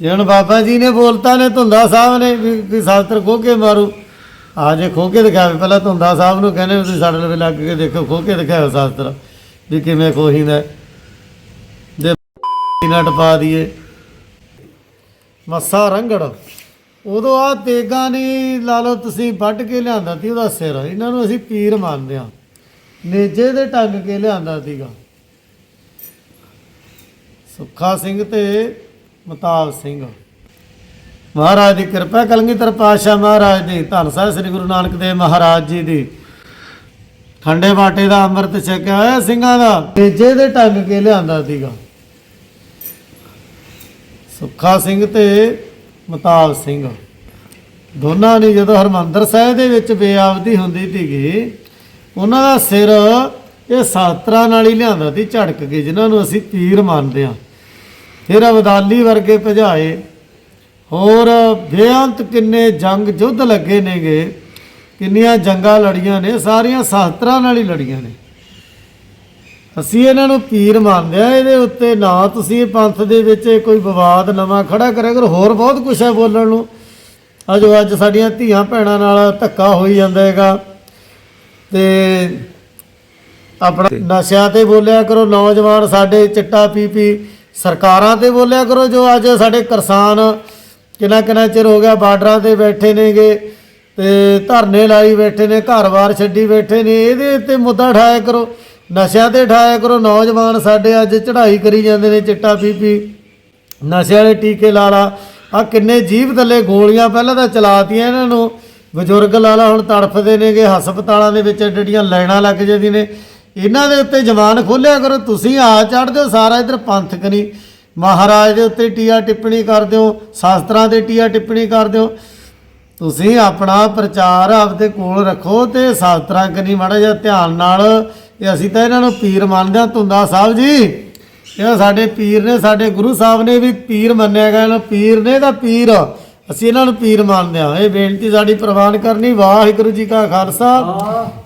ਜੇ ਹੁਣ ਬਾਬਾ ਜੀ ਨੇ ਬੋਲਤਾ ਨੇ, ਧੁੰਦਾ ਸਾਹਿਬ ਨੇ ਵੀ ਸ਼ਾਸਤਰ ਖੋਹ ਮਾਰੂ। ਆ ਜੇ ਖੋਹ ਕੇ ਦਿਖਾਵੇ ਪਹਿਲਾਂ ਧੁੰਦਾ ਸਾਹਿਬ ਨੂੰ ਕਹਿੰਦੇ ਤੁਸੀਂ ਸਾਡੇ ਨਾਲ ਲੱਗ ਕੇ ਦੇਖੋ ਖੋਹ ਦਿਖਾਓ ਸ਼ਾਸਤਰ ਵੀ ਕਿਵੇਂ ਖੋਹੀਦਾ ਜੇ ਨਾ ਟਪਾ ਦਈਏ। ਮੱਸਾ ਰੰਗੜ, ਉਦੋਂ ਆ ਤੇਗਾ ਨਹੀਂ ਲਾ ਲਓ ਤੁਸੀਂ ਵੱਢ ਕੇ ਲਿਆਂਦਾ ਸੀ ਉਹਦਾ ਸਿਰ। ਇਹਨਾਂ ਨੂੰ ਅਸੀਂ ਪੀਰ ਮੰਨਦੇ ਆ ਨੇਜੇ ਦੇ ਟੰਗ ਕੇ ਲਿਆਂਦਾ ਸੀਗਾ। ਸੁੱਖਾ ਸਿੰਘ ਤੇ ਮਤਾਬ ਸਿੰਘ। ਮਹਾਰਾਜ ਦੀ ਕਿਰਪਾ ਕਲਗੀਧਰ ਪਾਤਸ਼ਾਹ ਮਹਾਰਾਜ ਦੀ। ਧੰਨ ਸਾਹਿਬ ਸ੍ਰੀ ਗੁਰੂ ਨਾਨਕ ਦੇਵ ਮਹਾਰਾਜ ਜੀ ਦੀ। ਖੰਡੇ ਬਾਟੇ ਦਾ ਅੰਮ੍ਰਿਤ ਛਕਿਆ ਹੋਇਆ ਸਿੰਘਾਂ ਦਾ। ਤੇਜੇ ਦੇ ਟੰਗ ਕੇ ਲਿਆਂਦਾ ਸੀਗਾ। ਸੁੱਖਾ ਸਿੰਘ ਤੇ ਮਤਾਬ ਸਿੰਘ। ਦੋਨਾਂ ਨੇ ਜਦੋਂ ਹਰਮੰਦਰ ਸਾਹਿਬ ਦੇ ਵਿੱਚ ਬੇਆਬਦੀ ਹੁੰਦੀ ਸੀਗੀ, ਉਹਨਾਂ ਦਾ ਸਿਰ ਇਹ ਸਾਤਰਾ ਨਾਲ ਹੀ ਲਿਆਂਦਾ ਸੀ, ਝੜਕ ਕੇ, ਜਿਨ੍ਹਾਂ ਨੂੰ ਅਸੀਂ ਪੀਰ ਮੰਨਦੇ ਆ ਫਿਰ ਅਬਦਾਲੀ ਵਰਗੇ ਭਜਾਏ। ਹੋਰ ਬੇਅੰਤ ਕਿੰਨੇ ਜੰਗ ਯੁੱਧ ਲੱਗੇ ਨੇਗੇ। ਕਿੰਨੀਆਂ ਜੰਗਾਂ ਲੜੀਆਂ ਨੇ ਸਾਰੀਆਂ ਸਾਸਤਰਾਂ ਨਾਲ ਹੀ ਲੜੀਆਂ ਨੇ। ਅਸੀਂ ਇਹਨਾਂ ਨੂੰ ਪੀਰ ਮੰਨਦੇ ਆ ਇਹਦੇ ਉੱਤੇ ਨਾ ਤੁਸੀਂ ਇਹ ਪੰਥ ਦੇ ਵਿੱਚ ਕੋਈ ਵਿਵਾਦ ਨਵਾਂ ਖੜਾ ਕਰਿਆ ਕਰੋ ਹੋਰ ਬਹੁਤ ਕੁਝ ਹੈ ਬੋਲਣ ਨੂੰ। ਅਜੋ ਅੱਜ ਸਾਡੀਆਂ ਧੀਆਂ ਭੈਣਾਂ ਨਾਲ ਧੱਕਾ ਹੋਈ ਜਾਂਦਾ ਹੈਗਾ। ਤੇ ਆਪਣਾ ਨਸ਼ਿਆਂ ਤੇ ਬੋਲਿਆ ਕਰੋ ਨੌਜਵਾਨ ਸਾਡੇ ਚਿੱਟਾ ਪੀ ਪੀ ਸਰਕਾਰਾਂ ਤੇ ਬੋਲਿਆ ਕਰੋ, ਜੋ ਅੱਜ ਸਾਡੇ ਕਿਸਾਨ ਕਿੰਨਾ ਕਿੰਨਾ ਚਿਰ ਹੋ ਗਿਆ ਬਾਰਡਰਾਂ ਤੇ ਬੈਠੇ ਨੇਗੇ ਤੇ ਧਰਨੇ ਲਾਈ ਬੈਠੇ ਨੇ ਘਰ-ਬਾਰ ਛੱਡੀ ਬੈਠੇ ਨੇ, ਇਹਦੇ ਉੱਤੇ ਮੁੱਦਾ ਉਠਾਇਆ ਕਰੋ, ਨਸ਼ਿਆਂ ਤੇ ਉਠਾਇਆ ਕਰੋ, ਨੌਜਵਾਨ ਸਾਡੇ ਅੱਜ ਚੜ੍ਹਾਈ ਕਰੀ ਜਾਂਦੇ ਨੇ ਚਿੱਟਾ ਪੀ ਪੀ ਨਸ਼ੇ ਵਾਲੇ ਟੀਕੇ ਲਾ ਲਾ ਆ ਕਿੰਨੇ ਜੀਭ ਥੱਲੇ ਗੋਲੀਆਂ ਪਹਿਲਾਂ ਤਾਂ ਚਲਾਤੀਆਂ ਇਹਨਾਂ ਨੂੰ, ਬਜ਼ੁਰਗ ਲਾ ਲਾ, ਹੁਣ ਤੜਫਦੇ ਨੇਗੇ, ਹਸਪਤਾਲਾਂ ਦੇ ਵਿੱਚ ਡੜੀਆਂ ਲਾਈਨਾਂ ਲੱਗ ਜਾਂਦੀਆਂ ਨੇ ਇਹਨਾਂ ਦੇ ਉੱਤੇ ਜਵਾਨ ਖੋਲਿਆ ਕਰੋ, ਤੁਸੀਂ ਆ ਚੜ੍ਹਦੇ ਹੋ ਸਾਰਾ ਇਧਰ ਪੰਥਕ ਨਹੀਂ। ਮਹਾਰਾਜ ਦੇ ਉੱਤੇ ਟੀਆ ਟਿੱਪਣੀ ਕਰਦੇ ਹੋ ਸ਼ਾਸਤਰਾਂ ਤੇ ਟੀਆ ਟਿੱਪਣੀ ਕਰਦੇ ਹੋ ਤੁਸੀਂ ਆਪਣਾ ਪ੍ਰਚਾਰ ਆਪਦੇ ਕੋਲ ਰੱਖੋ ਤੇ ਸ਼ਾਸਤਰਾਂ ਕਨੀ ਮਾੜਾ ਜਿਹਾ ਧਿਆਨ ਨਾਲ, ਇਹ ਅਸੀਂ ਤਾਂ ਇਹਨਾਂ ਨੂੰ ਪੀਰ ਮੰਨਦੇ ਹਾਂ ਤੁੰਦਾ ਸਾਹਿਬ ਜੀ। ਇਹ ਸਾਡੇ ਪੀਰ ਨੇ, ਸਾਡੇ ਗੁਰੂ ਸਾਹਿਬ ਨੇ ਵੀ ਪੀਰ ਮੰਨਿਆ ਗਿਆ ਇਹਨਾਂ ਨੂੰ ਪੀਰ ਨੇ ਤਾਂ ਪੀਰ। ਅਸੀਂ ਇਹਨਾਂ ਨੂੰ ਪੀਰ ਮੰਨਦੇ ਹਾਂ। ਇਹ ਬੇਨਤੀ ਸਾਡੀ ਪ੍ਰਵਾਨ ਕਰਨੀ। ਵਾਹਿਗੁਰੂ ਜੀ ਕਾ ਖਾਲਸਾ।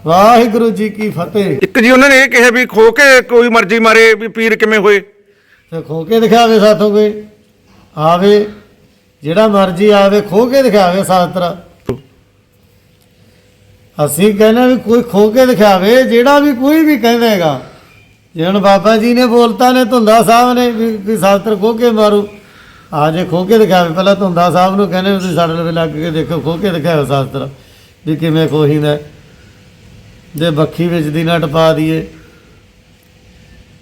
ਵਾਹਿਗੁਰੂ ਜੀ ਕੀ ਫਤਿਹ। ਇੱਕ ਜੀ ਉਹਨਾਂ ਨੇ ਇਹ ਕਿਹਾ ਵੀ ਖੋ ਕੇ ਕੋਈ ਮਰਜ਼ੀ ਮਾਰੇ ਵੀ ਪੀਰ ਕਿਵੇਂ ਹੋਏ? ਤੇ ਖੋ ਕੇ ਦਿਖਾਵੇ ਸਾਥੋਂ ਕੋਈ। ਆਵੇ ਜਿਹੜਾ ਮਰਜ਼ੀ ਆਵੇ ਖੋ ਕੇ ਦਿਖਾਵੇ ਸਾਸਤਰ ਅਸੀਂ ਕਹਿੰਦੇ ਵੀ ਕੋਈ ਖੋ ਕੇ ਦਿਖਾਵੇ ਜਿਹੜਾ ਵੀ ਕੋਈ ਵੀ ਕਹਿੰਦਾ ਹੈਗਾ ਜੇ ਹੁਣ ਬਾਬਾ ਜੀ ਨੇ ਬੋਲਤਾ ਨੇ ਧੁੰਦਾ ਸਾਹਿਬ ਨੇ ਵੀ ਵੀ ਸਾਸਤਰ ਖੋ ਕੇ ਮਾਰੂ। ਆ ਜੇ ਖੋ ਕੇ ਦਿਖਾਵੇ ਪਹਿਲਾਂ ਧੁੰਦਾ ਸਾਹਿਬ ਨੂੰ ਕਹਿੰਦੇ ਤੁਸੀਂ ਸਾਡੇ ਨਾਲ ਲੱਗ ਕੇ ਦੇਖੋ ਖੋ ਕੇ ਦਿਖਾਓ ਸਾਸਤਰ ਵੀ ਕਿਵੇਂ ਖੋਹੀਦਾ ਜੇ ਬੱਖੀ ਵਿੱਚ ਦੀ ਨਾ ਟਪਾ ਦਈਏ।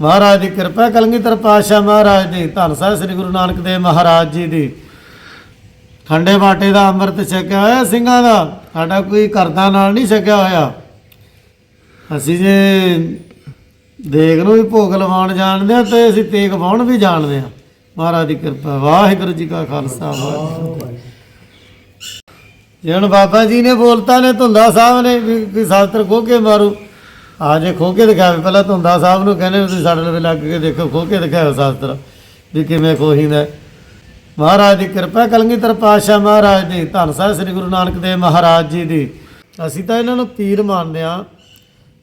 ਮਹਾਰਾਜ ਦੀ ਕਿਰਪਾ ਕਲਗੀਧਰ ਪਾਤਸ਼ਾਹ ਮਹਾਰਾਜ ਦੀ, ਧੰਨ ਸਾਹਿਬ ਸ੍ਰੀ ਗੁਰੂ ਨਾਨਕ ਦੇਵ ਮਹਾਰਾਜ ਜੀ ਦੀ। ਖੰਡੇ ਬਾਟੇ ਦਾ ਅੰਮ੍ਰਿਤ ਛਕਿਆ ਹੋਇਆ ਸਿੰਘਾਂ ਦਾ, ਸਾਡਾ ਕੋਈ ਕਰਦਾ ਨਾਲ ਨਹੀਂ ਛਕਿਆ ਹੋਇਆ। ਅਸੀਂ ਜੇ ਦੇਗ ਨੂੰ ਵੀ ਭੋਗ ਲਵਾਉਣ ਜਾਣਦੇ ਆ ਤੇ ਅਸੀਂ ਤੇਗ ਪਾਉਣ ਵੀ ਜਾਣਦੇ ਆ ਮਹਾਰਾਜ ਦੀ ਕਿਰਪਾ, ਵਾਹਿਗੁਰੂ ਜੀ ਕਾ ਖਾਲਸਾ, ਵਾਹਿਗੁਰੂ ਜੀ ਬਾਬਾ ਜੀ ਨੇ ਬੋਲਤਾ ਨੇ, ਧੁੰਦਾ ਸਾਹਿਬ ਨੇ ਵੀ ਸ਼ਾਸਤਰ ਖੋਹ ਕੇ ਮਾਰੂ। ਆ ਜੇ ਖੋਹ ਕੇ ਦਿਖਾਵੇ ਪਹਿਲਾਂ ਧੁੰਦਾ ਸਾਹਿਬ ਨੂੰ ਕਹਿੰਦੇ ਤੁਸੀਂ ਸਾਡੇ ਨਾਲ ਲੱਗ ਕੇ ਦੇਖੋ ਖੋਹ ਕੇ ਦਿਖਾਓ ਸ਼ਾਸਤਰ। ਵੀ ਕਿਵੇਂ ਖੋਹੀਦਾ ਮਹਾਰਾਜ ਦੀ ਕਿਰਪਾ ਕਲਗੀਧਰ ਪਾਤਸ਼ਾਹ ਮਹਾਰਾਜ ਦੀ, ਧੰਨ ਸਾਹਿਬ ਸ੍ਰੀ ਗੁਰੂ ਨਾਨਕ ਦੇਵ ਮਹਾਰਾਜ ਜੀ ਦੀ। ਅਸੀਂ ਤਾਂ ਇਹਨਾਂ ਨੂੰ ਪੀਰ ਮੰਨਦੇ ਆ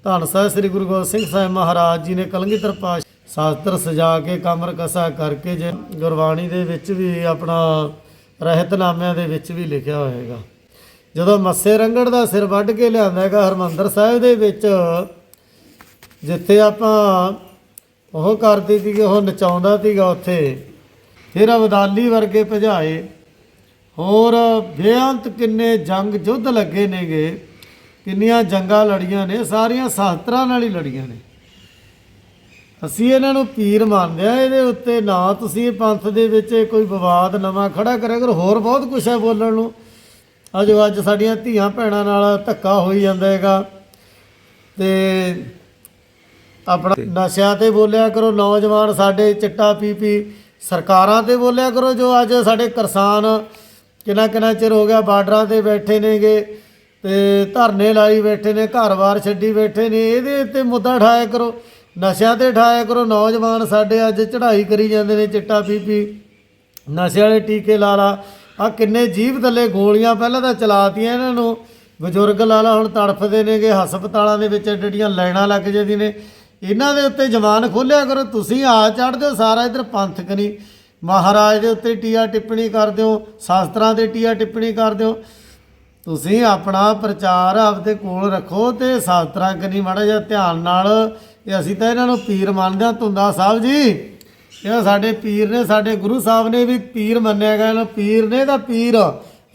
ਧੰਨ ਸਾਹਿਬ ਸ੍ਰੀ ਗੁਰੂ ਗੋਬਿੰਦ ਸਿੰਘ ਸਾਹਿਬ ਮਹਾਰਾਜ ਜੀ ਨੇ ਕਲਗੀਧਰ ਪਾਤਸ਼ਾਹ ਸ਼ਾਸਤਰ ਸਜਾ ਕੇ ਕਮਰ ਕਸਾ ਕਰਕੇ ਜੇ ਗੁਰਬਾਣੀ ਦੇ ਵਿੱਚ ਵੀ ਆਪਣਾ ਰਹਿਤਨਾਮਿਆਂ ਦੇ ਵਿੱਚ ਵੀ ਲਿਖਿਆ ਹੋਏਗਾ। ਜਦੋਂ ਮੱਸੇ ਰੰਗੜ ਦਾ ਸਿਰ ਵੱਢ ਕੇ ਲਿਆਂਦਾ ਹੈਗਾ ਹਰਮੰਦਰ ਸਾਹਿਬ ਦੇ ਵਿੱਚ, ਜਿੱਥੇ ਆਪਾਂ ਉਹ ਕਰਦੇ ਸੀਗੇ, ਉਹ ਨਚਾਉਂਦਾ ਸੀਗਾ ਉੱਥੇ, ਫਿਰ ਅਬਦਾਲੀ ਵਰਗੇ ਭਜਾਏ, ਹੋਰ ਬੇਅੰਤ ਕਿੰਨੇ ਜੰਗ ਯੁੱਧ ਲੱਗੇ ਨੇਗੇ, ਕਿੰਨੀਆਂ ਜੰਗਾਂ ਲੜੀਆਂ ਨੇ, ਸਾਰੀਆਂ ਸ਼ਾਸਤਰਾਂ ਨਾਲ ਹੀ ਲੜੀਆਂ ਨੇ। ਅਸੀਂ ਇਹਨਾਂ ਨੂੰ ਪੀਰ ਮੰਨਦੇ ਆ ਇਹਦੇ ਉੱਤੇ ਨਾ ਤੁਸੀਂ ਪੰਥ ਦੇ ਵਿੱਚ ਕੋਈ ਵਿਵਾਦ ਨਵਾਂ ਖੜਾ ਕਰਿਆ ਕਰੋ, ਹੋਰ ਬਹੁਤ ਕੁਝ ਹੈ ਬੋਲਣ ਨੂੰ। ਅਜੋ ਅੱਜ ਸਾਡੀਆਂ ਧੀਆਂ ਭੈਣਾਂ ਨਾਲ ਧੱਕਾ ਹੋਈ ਜਾਂਦਾ ਹੈਗਾ। ਤੇ ਆਪਣਾ ਨਸ਼ਿਆਂ ਤੇ ਬੋਲਿਆ ਕਰੋ, ਨੌਜਵਾਨ ਸਾਡੇ ਚਿੱਟਾ ਪੀ ਪੀ ਸਰਕਾਰਾਂ ਤੇ ਬੋਲਿਆ ਕਰੋ, ਜੋ ਅੱਜ ਸਾਡੇ ਕਿਸਾਨ ਕਿੰਨਾ ਕਿੰਨਾ ਚਿਰ ਹੋ ਗਿਆ ਬਾਰਡਰਾਂ ਤੇ ਬੈਠੇ ਨੇਗੇ ਤੇ ਧਰਨੇ ਲਾਈ ਬੈਠੇ ਨੇ, ਘਰ-ਬਾਰ ਛੱਡੀ ਬੈਠੇ ਨੇ, ਇਹਦੇ ਉੱਤੇ ਮੁੱਦਾ ਉਠਾਇਆ ਕਰੋ। ਨਸ਼ਿਆਂ ਤੇ ਉਠਾਇਆ ਕਰੋ, ਨੌਜਵਾਨ ਸਾਡੇ ਅੱਜ ਚੜ੍ਹਾਈ ਕਰੀ ਜਾਂਦੇ ਨੇ ਚਿੱਟਾ ਪੀ ਪੀ। ਨਸ਼ੇ ਵਾਲੇ ਟੀਕੇ ਲਾ ਲਾ। ਆ ਕਿੰਨੇ ਜੀਭ ਥੱਲੇ ਗੋਲੀਆਂ ਪਹਿਲਾਂ ਤਾਂ ਚਲਾਤੀਆਂ ਇਹਨਾਂ ਨੂੰ। ਬਜ਼ੁਰਗ ਲਾ ਲਾ, ਹੁਣ ਤੜਫਦੇ ਨੇਗੇ, ਹਸਪਤਾਲਾਂ ਦੇ ਵਿੱਚ ਡੜੀਆਂ ਲਾਈਨਾਂ ਲੱਗ ਜਾਂਦੀਆਂ ਨੇ। ਇਹਨਾਂ ਦੇ ਉੱਤੇ ਜਵਾਨ ਖੋਲਿਆ ਕਰੋ, ਤੁਸੀਂ ਆ ਚੜ੍ਹਦੇ ਹੋ ਸਾਰਾ ਇਧਰ ਪੰਥਕ ਨਹੀਂ। ਮਹਾਰਾਜ ਦੇ ਉੱਤੇ ਟੀਆ ਟਿੱਪਣੀ ਕਰਦੇ ਹੋ ਸ਼ਾਸਤਰਾਂ 'ਤੇ ਟੀਆ ਟਿੱਪਣੀ ਕਰਦੇ ਹੋ ਤੁਸੀਂ ਆਪਣਾ ਪ੍ਰਚਾਰ ਆਪਦੇ ਕੋਲ ਰੱਖੋ ਤੇ ਸ਼ਾਸਤਰਾਂ ਕਨੀ ਮਾੜਾ ਜਿਹਾ ਧਿਆਨ ਨਾਲ ਇਹ ਅਸੀਂ ਤਾਂ ਇਹਨਾਂ ਨੂੰ ਪੀਰ ਮੰਨਦੇ ਹਾਂ ਤੁੰਦਾ ਸਾਹਿਬ ਜੀ। ਇਹ ਸਾਡੇ ਪੀਰ ਨੇ ਸਾਡੇ ਗੁਰੂ ਸਾਹਿਬ ਨੇ ਵੀ ਪੀਰ ਮੰਨਿਆ ਗਿਆ ਇਹਨਾਂ ਪੀਰ ਨੇ ਤਾਂ ਪੀਰ।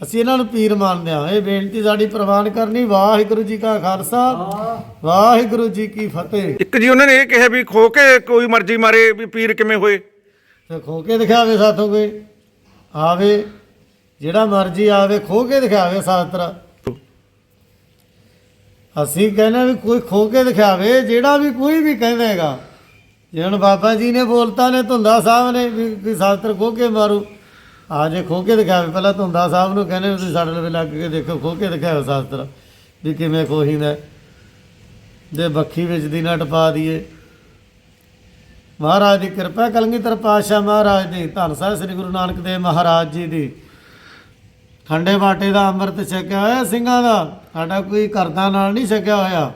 ਅਸੀਂ ਇਹਨਾਂ ਨੂੰ ਪੀਰ ਮੰਨਦੇ ਹਾਂ। ਇਹ ਬੇਨਤੀ ਸਾਡੀ ਪ੍ਰਵਾਨ ਕਰਨੀ। ਵਾਹਿਗੁਰੂ ਜੀ ਕਾ ਖਾਲਸਾ ਵਾਹਿਗੁਰੂ ਜੀ ਕੀ ਫਤਿਹ। ਇੱਕ ਜੀ ਉਹਨਾਂ ਨੇ ਇਹ ਕਿਹਾ ਵੀ ਖੋ ਕੇ ਕੋਈ ਮਰਜ਼ੀ ਮਾਰੇ ਵੀ ਪੀਰ ਕਿਵੇਂ ਹੋਏ। ਤੇ ਖੋ ਕੇ ਦਿਖਾਵੇ ਸਾਥੋਂ ਕੋਈ। ਆਵੇ ਜਿਹੜਾ ਮਰਜ਼ੀ ਆਵੇ ਖੋ ਕੇ ਦਿਖਾਵੇ ਸ਼ਾਸਤਰ ਅਸੀਂ ਕਹਿੰਦੇ ਵੀ ਕੋਈ ਖੋ ਕੇ ਦਿਖਾਵੇ, ਜਿਹੜਾ ਵੀ ਕੋਈ ਵੀ ਕਹਿੰਦਾ ਹੈਗਾ ਜੇ ਹੁਣ ਬਾਬਾ ਜੀ ਨੇ ਬੋਲਤਾ ਨੇ, ਧੁੰਦਾ ਸਾਹਿਬ ਨੇ ਵੀ ਵੀ ਸ਼ਾਸਤਰ ਖੋ ਕੇ ਮਾਰੂ। ਆ ਜੇ ਖੋ ਕੇ ਦਿਖਾਵੇ, ਪਹਿਲਾਂ ਧੁੰਦਾ ਸਾਹਿਬ ਨੂੰ ਕਹਿੰਦੇ ਤੁਸੀਂ ਸਾਡੇ ਨਾਲ ਲੱਗ ਕੇ ਦੇਖੋ ਖੋ ਕੇ ਦਿਖਾਓ ਸ਼ਾਸਤਰ ਵੀ ਕਿਵੇਂ ਖੋਹੀਦਾ ਜੇ ਬੱਖੀ ਵਿੱਚ ਦੀ ਨਟ ਪਾ ਦਈਏ। ਮਹਾਰਾਜ ਦੀ ਕਿਰਪਾ ਕਲਗੀਧਰ ਪਾਤਸ਼ਾਹ ਮਹਾਰਾਜ ਦੀ। ਧੰਨ ਸਾਹਿਬ ਸ੍ਰੀ ਗੁਰੂ ਨਾਨਕ ਦੇਵ ਮਹਾਰਾਜ ਜੀ ਦੀ। ਖੰਡੇ ਬਾਟੇ ਦਾ ਅੰਮ੍ਰਿਤ ਛਕਿਆ ਹੋਇਆ ਸਿੰਘਾਂ ਦਾ। ਸਾਡਾ ਕੋਈ ਕਰਦਾ ਨਾਲ ਨਹੀਂ ਛਕਿਆ ਹੋਇਆ।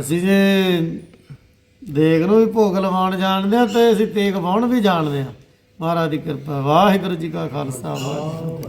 ਅਸੀਂ ਜੇ ਦੇਗ ਨੂੰ ਵੀ ਭੋਗ ਲਵਾਉਣ ਜਾਣਦੇ ਆ ਤੇ ਅਸੀਂ ਤੇਗ ਪਾਉਣ ਵੀ ਜਾਣਦੇ ਆ ਮਹਾਰਾਜ ਦੀ ਕਿਰਪਾ, ਵਾਹਿਗੁਰੂ ਜੀ ਕਾ ਖਾਲਸਾ, ਵਾਹਿਗੁਰੂ